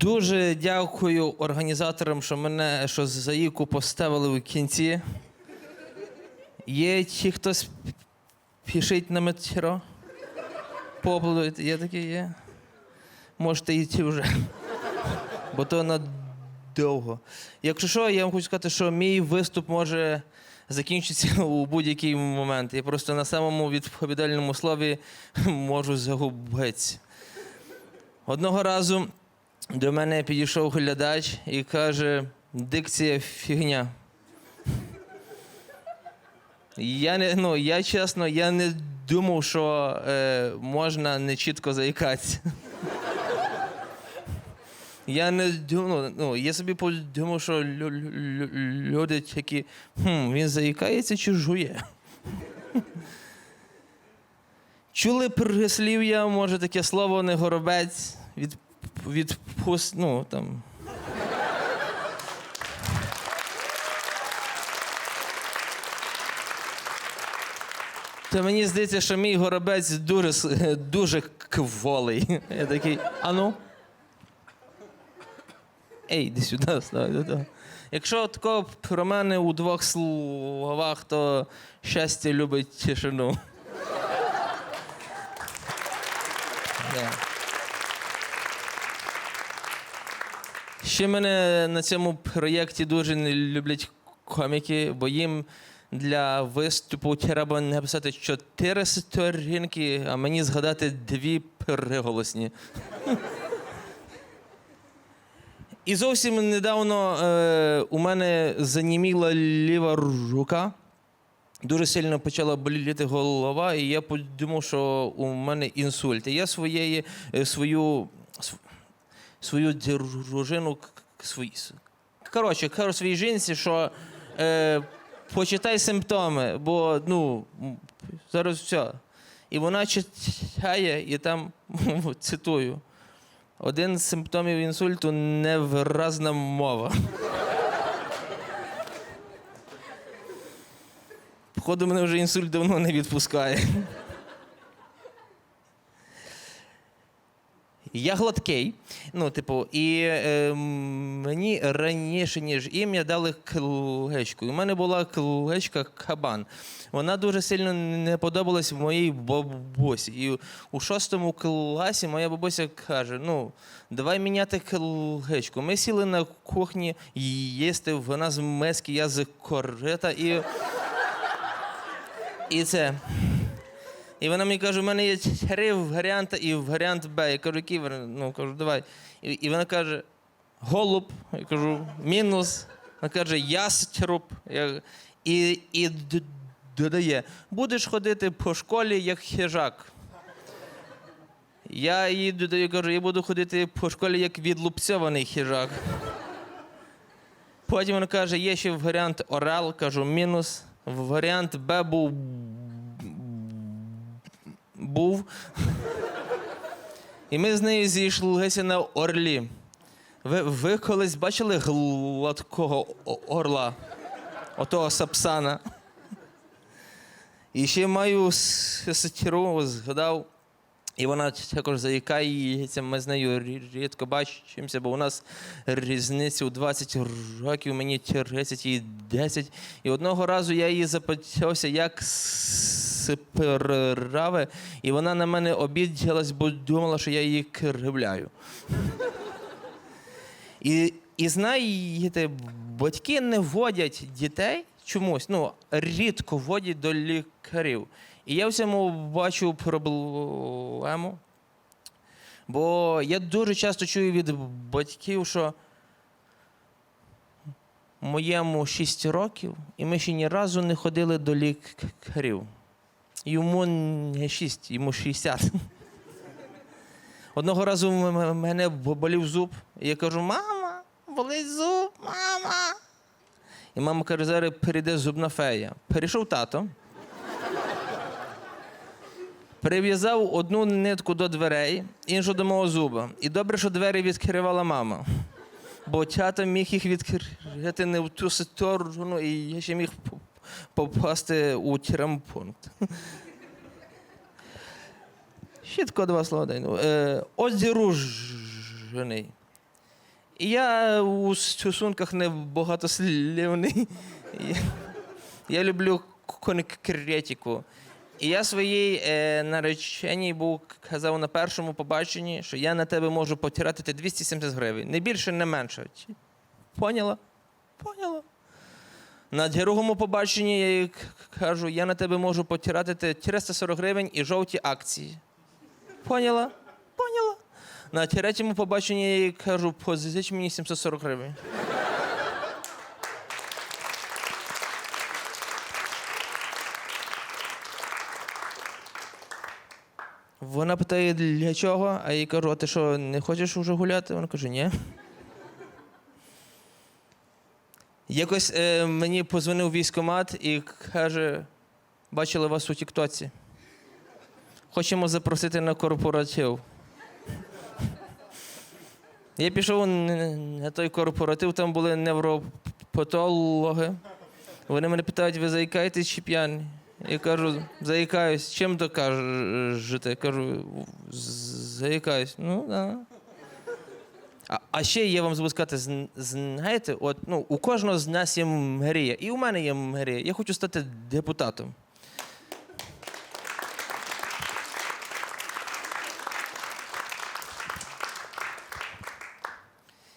Дуже дякую організаторам, що мене що заїку поставили в кінці. Є ті, хто спішить на метро? Поаплодуйте. Є такі є. Можете йти вже. Бо то надовго. Якщо що, я вам хочу сказати, що мій виступ може закінчитися у будь-який момент. Я просто на самому відповідальному слові можу загубитися. Одного разу до мене підійшов глядач і каже: дикція фігня. Я не, ну, я чесно, я не думав, що е, можна не чітко заїкатися. Я не думав, ну, я собі подумав, що лю- люди такі, хм, він заїкається чи жує. Чули прислів'я, може таке слово не горобець від, відпуст, ну там. То мені здається, що мій горобець дуже, дуже кволий. Я такий, а ну. Ей, іди сюди, туди. Якщо такого про мене у двох словах, то щастя любить тишину. Ще мене на цьому проєкті дуже не люблять коміки, бо їм для виступу треба написати чотири сторінки, а мені згадати дві приголосні. І зовсім недавно е, у мене заніміла ліва рука. Дуже сильно почала боліти голова, і я подумав, що у мене інсульт. І я своєї, е, свою, св- свою дружину, к- к- свої, с- коротше, кажу своїй жінці, що е, почитай симптоми, бо ну, зараз все. І вона читає, і там цитую. Один з симптомів інсульту невиразна мова. Походу, мене вже інсульт давно не відпускає. Я гладкий. Ну, типу, і е, мені раніше, ніж ім'я, дали кличку. І У мене була кличка Кабан. Вона дуже сильно не подобалась моїй бабусі. І у шостому класі моя бабуся каже: ну, давай міняти кличку. Ми сіли на кухні їсти, вона з миски, я з корита. І, і це. І вона мені каже, у мене є три варіанти і варіант Б. Я кажу, який варіант? Ну, кажу, давай. І, і вона каже, голуб. Я кажу, мінус. Вона каже, яструб. Я, і, і додає, будеш ходити по школі як хижак. Я їй додаю, кажу, я буду ходити по школі як відлупцьований хижак. Потім вона каже, є ще варіант орел, кажу, мінус. Варіант Б був був. І ми з нею зійшлися на орлі. Ви, ви колись бачили гладкого орла? Отого сапсана. І ще маю сестру, згадав, і вона також заїкається. Ми з нею рідко бачимося, бо у нас різниця у 20 років, мені 30 і 10. І одного разу я її запитався, як справи, і вона на мене обідалась, бо думала, що я її кривляю. І, і знаєте, батьки не водять дітей чомусь, ну, рідко водять до лікарів. І я в цьому бачу проблему. Бо я дуже часто чую від батьків, що моєму 6 років, і ми ще ні разу не ходили до лікарів. Йому не 6, йому 60. Одного разу м- мене болів зуб, і я кажу: мама, болить зуб, мама. І мама каже, зараз перейде зубна фея. Перейшов тато. Прив'язав одну нитку до дверей, іншу до мого зуба. І добре, що двері відкривала мама. Бо тато міг їх відкрити не в ту сторону, і я ще міг попасти у травмпункт. Ще тако два слова дай. Ну, е, озеружений. І я у стосунках не багатослівний. Я, я люблю конкретику. І я своїй е, нареченій був казав на першому побаченні, що я на тебе можу потратити 270 гривень. Не більше, не менше. Поняла? Поняла. На другому побаченні я їй кажу, я на тебе можу потратити 340 гривень і жовті акції. Поняла? Поняла. На третьому побаченні я їй кажу, позич мені 740 гривень. Вона питає, для чого? А я їй кажу, а ти що, не хочеш вже гуляти? Вона каже, ні. Якось е, мені позвонив військомат і каже: бачили вас у Тіктоці. Хочемо запросити на корпоратив. Я пішов на- той корпоратив, там були невропатологи. Вони мене питають, ви заїкаєтесь чи п'яні? Я кажу, заїкаюсь. Чим докажете? Кажу, заїкаюсь. Ну, да. А, а ще я вам забув сказати, зн- знаєте, от, ну, у кожного з нас є мрія, і у мене є мрія. Я хочу стати депутатом.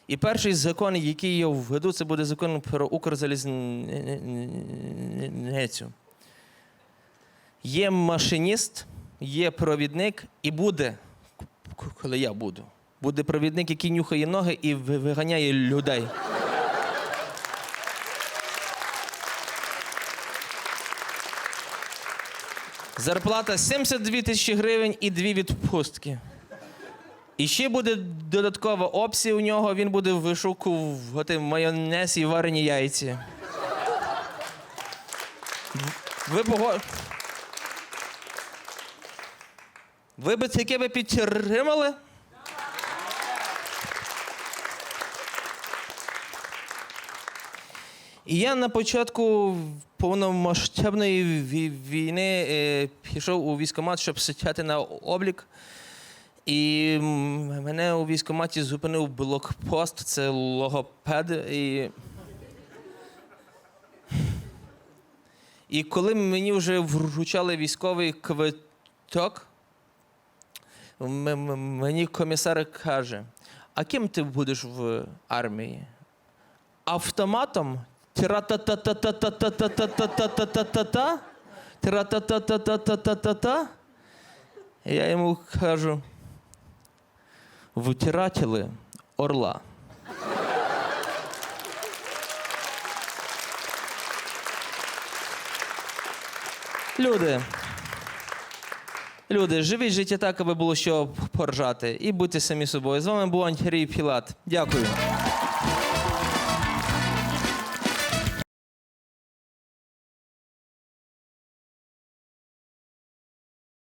І перший закон, який я введу, це буде закон про Укрзалізницю. Є машиніст, є провідник, і буде, коли я буду, буде провідник, який нюхає ноги і виганяє людей. Зарплата 72 тисячі гривень і дві відпустки. І ще буде додаткова опція у нього, він буде вишукувати майонез і варені яйці. Ви пого... Ви би таке би підтримали? І я на початку повномасштабної війни е, пішов у військкомат, щоб сидіти на облік. І мене у військкоматі зупинив блокпост, це логопед. І... і коли мені вже вручали військовий квиток, мені комісар каже: а ким ти будеш в армії? Автоматом? Тра-та-та-та-та-та-та-та-та-та-та-та-та? Тра-та-та-та-та-та-та-та-та? Я йому кажу, втратили орла. Люди. Люди, живіть життя так, аби було що поржати. І будьте самі собою. З вами був Антарій Пілат. Дякую.